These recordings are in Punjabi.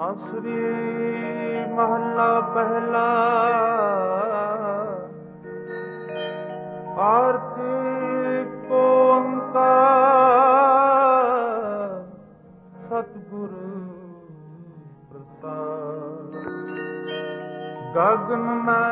ਆਸਰੀ ਮਹੱਲਾ ਪਹਿਲਾ। ਆਰਤੀ ਓੰਕਾਰ ਸਤਿਗੁਰ ਪ੍ਰਸਾਦ ਗਗਨ ਮੈਂ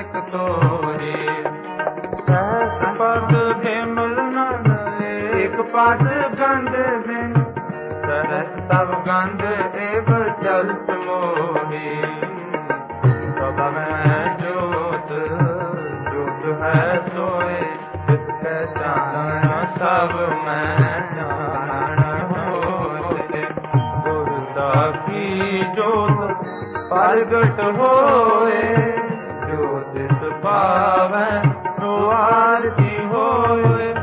ਏਕ ਤੋਰੇ। ਸਹਿਜ ਪਦ ਬਿਮਲ ਨਨ ਏਕ ਪਦ ਗੰਧ ਬਿਨ ਸਰਸ ਤਬ ਗੰਧ ਏਵ ਚਲਤ ਮੋਹੀ ਸਭ ਮੈਂ ਜੋਤ ਜੋਤ ਹੈ ਸੋਏ ਜਿਸ ਕੈ ਜਾਣ ਸਭ ਮੈਂ ਜਾਣ ਹੋਏ। ਗੁਰ ਦਾ ਕੀ ਜੋਤ ਪ੍ਰਗਟ ਹੋਏ। ਤਿਸ ਪਾਵੈ ਸੋ ਆਰਤੀ ਹੋਏ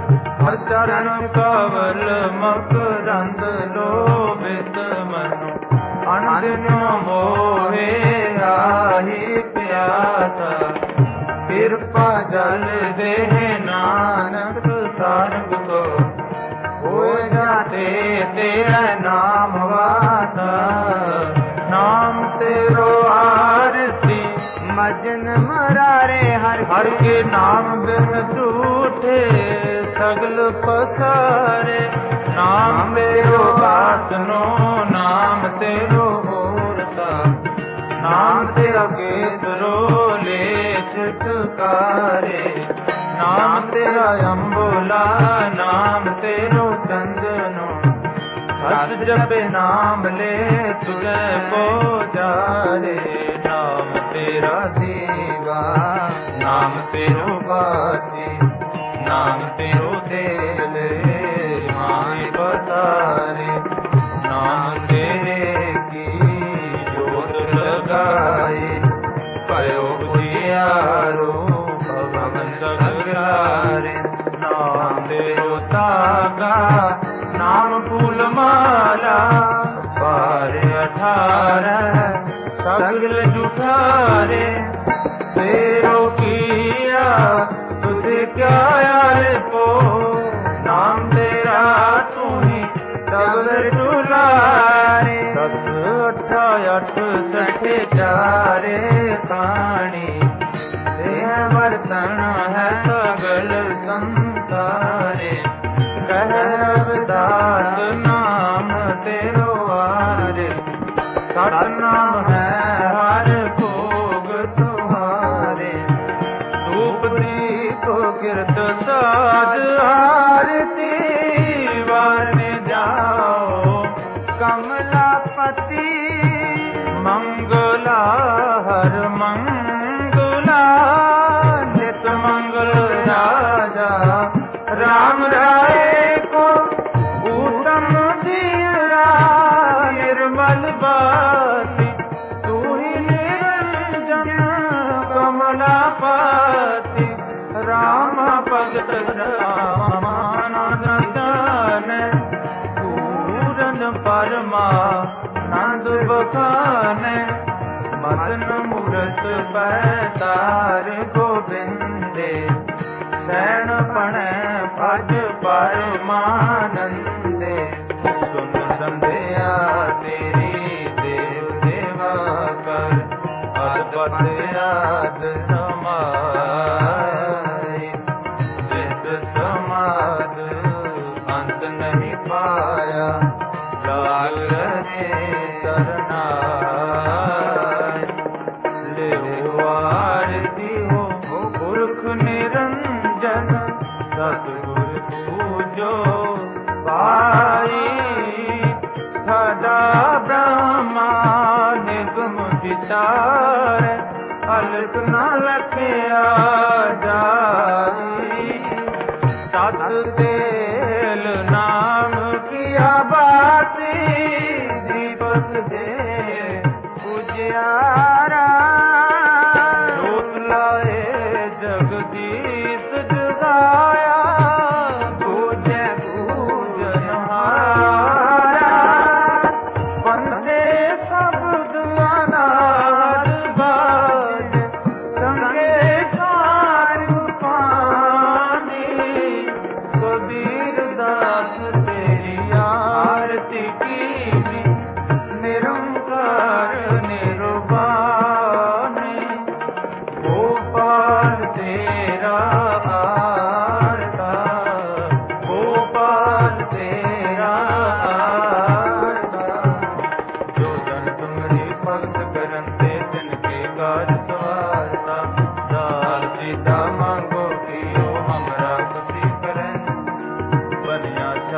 ਹਰ ਚਰਨ ਕਵਲ ਮਕਰੰਦ ਲੋਭਿਤ ਮਨੁ। ਅਨੰਦਿਨੋ ਮੋਹੇ, ਆਹੀ ਪਿਆਸਾ। ਹਰ ਕੇ ਨਾਮ ਬਿਨ ਝੂਠੇ, ਸਗਲ ਪਸਾਰੇ। ਨਾਮ ਤੇਰੋ ਬਾਤਨੋ ਨਾਮ ਤੇਰੋ ਹੋਰਤਾ ਨਾਮ ਤੇਰਾ ਕੇਸਰੋ ਲੈ ਚਟਕਾਰੇ ਨਾਮ ਤੇਰਾ ਅੰਬੋਲਾ, ਨਾਮ ਤੇਰੋ ਚੰਦਨੋ ਸਤ ਜਪੇ ਨਾਮ ਲੈ ਤੁਝੇ ਕੋ ਜਾਰੇ। ਨਾਮ ਤੇਰਾ ਦੀਵਾ ਨਾਮ ਤੇਰੋ ਬਾਜੀ, ਨਾਮ ਤੇਰੋ ਤੇਲੇ ਮਾਈ ਬਤਾਰੇ। ਨਾਮ ਤੇਰੇ ਕੀ ਜੋਤ ਲਗਾਏ ਪਇਓ ਜਿਆਰੋ ਭਵਨ ਸਗਰਾਰੇ ਨਾਮ ਤੇਰੋ ਤਾਗਾ ਹਰ ਮੰਗਲਾ, ਨਿਤ ਮੰਗਲ ਰਾਜਾ। ਰਾਮ ਰਾਏ ਕੋ ਊਤਮ ਦੀਰਾ ਨਿਰਮਲ ਬਾਤੀ। ਤੂੰ ਹੀ ਨਿਰੰਜਨ ਕਮਲਾਪਤੀ ਰਾਮ ਭਗਤ ਰਾਮਾਨੰਦਨ ਮੂਰਤ ਪੈਤਾਰ ਗੋਬਿੰਦੇ, ਸੈਣ ਪਣੈ ਭਜ ਪਰਮਾਨੰਦੇ। ਸੁਨ ਸੰਧਿਆ ਤੇਰੀ ਦੇਵ ਦੇਵਾ ਕਰ ਅਦਪਤ ਆਦ ਬ੍ਰਹਮਾ ਨਿਗਮ ਨਾ ਲਖਿਆ ਜਾਈ ਤਤ ਤੇਲ ਨਾਮ ਕੀਆ ਬਾਤੀ ਦੀਪਕ ਦੇ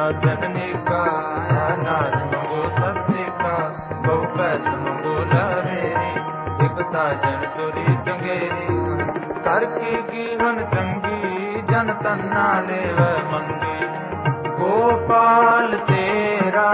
ਬਨਿਆ ਸਾਧਨ ਨਿਕਾ ਮੰਗੋ ਸਤਿ ਕਾ ਬਹੁ ਪੈਸ ਮੰਗੋ ਲਾਵੇਰੀ ਇਕ ਸਾਜਨ ਚੋਰੀ ਚੰਗੇਰੀ। ਕਰ ਕੀ ਜੀਵਨ ਚੰਗੀ, ਜਨ ਤੰਨਾ ਲੈਵ ਮੰਗੀ। ਗੋਪਾਲ ਤੇਰਾ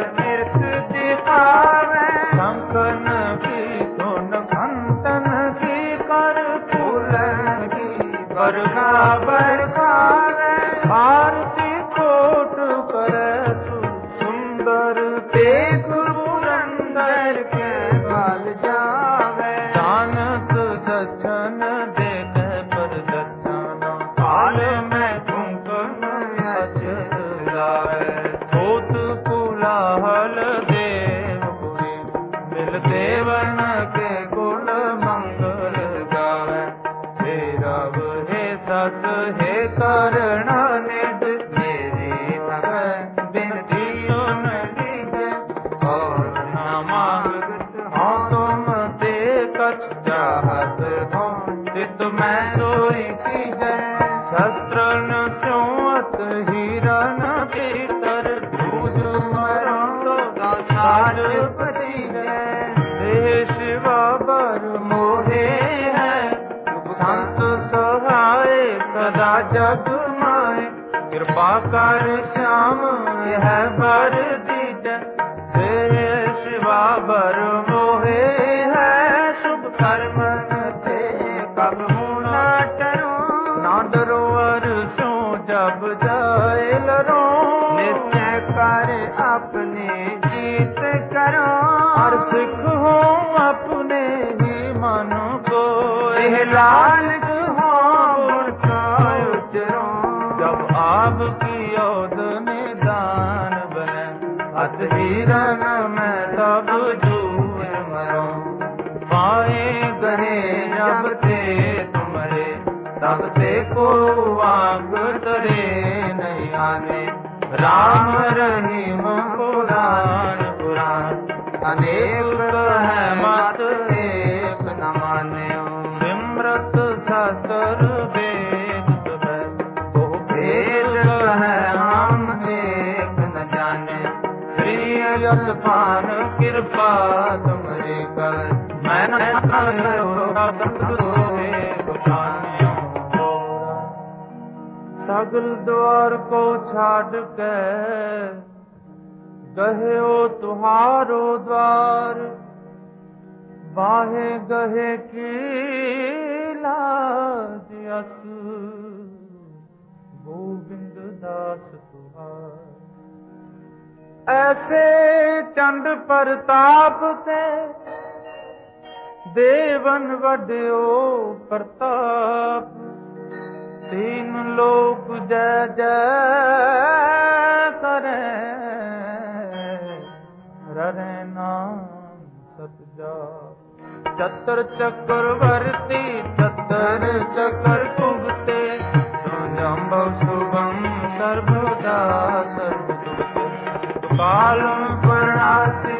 ਸਤ ਹੇ ਕਰਣਾ ਕਿਰਪਾ ਕਰ ਸ਼ਾਮ ਹੈ ਬਰ ਦੀਦ ਸੇ ਸਿਵਾ ਬਰ ਹੈ। ਸੁਭ ਕਰਮਨ ਤੇ ਕਬ ਹੋਣਾ ਟਰੋ ਅਰ ਸੋ ਜਬ ਜਾਏ ਕਰ ਆਪਣੇ ਜੀਤ ਕਰੋ। ਅਰ ਸਿੱਖ ਆਪਣੇ ਹੀ ਮਨ ਕੋ ਲਾਲ ਪ੍ਰਭ ਆਪ ਕੀ ਓਦ ਨਿਦਾਨ ਬਨੈ ਅਤ ਹੀਰਨ ਮੈਂ ਤਬ ਜੂਏ ਮਰਉ। ਪਾਏ ਗਰੇ ਜਬ ਤੇ ਤੁਮਰੇ, ਤਬ ਤੇ ਕੋ ਵਾਂਗ ਤਰੇ ਨਹੀਂ ਆਨੇ। ਰਾਮ ਰਹੀਮ ਪੁਰਾਨ ਪੁਰਾਨ ਅਨੇ ਸਗਲ ਦਵਾਰ ਕੋ ਛਾਡ ਕੇ ਗਹਿਓ ਤੁਹਾਰੋ ਦਵਾਰ। ਬਾਹੇ ਗਹਿ ਕੀ ਲਾਜ ਅਸ ਗੋਬਿੰਦ ਦਾਸ ਤੋ ਐਸੇ ਚੰਡ ਪ੍ਰਤਾਪ ਤੇ ਦੇਵਨ ਵਡਿਓ ਪ੍ਰਤਾਪ। ਤੀਨ ਲੋਕ ਜੈ ਜੈ ਕਰੇ, ਰਰੇ ਨਾਮ ਸਤਜਾ ਚਤਰ ਚੱਕਰ ਵਰਤੀ, ਚਤਰ ਚੱਕਰ ਕੁ ਸੁਖਤੇ ਕਾਲੰ ਪਰਣਾਸੀ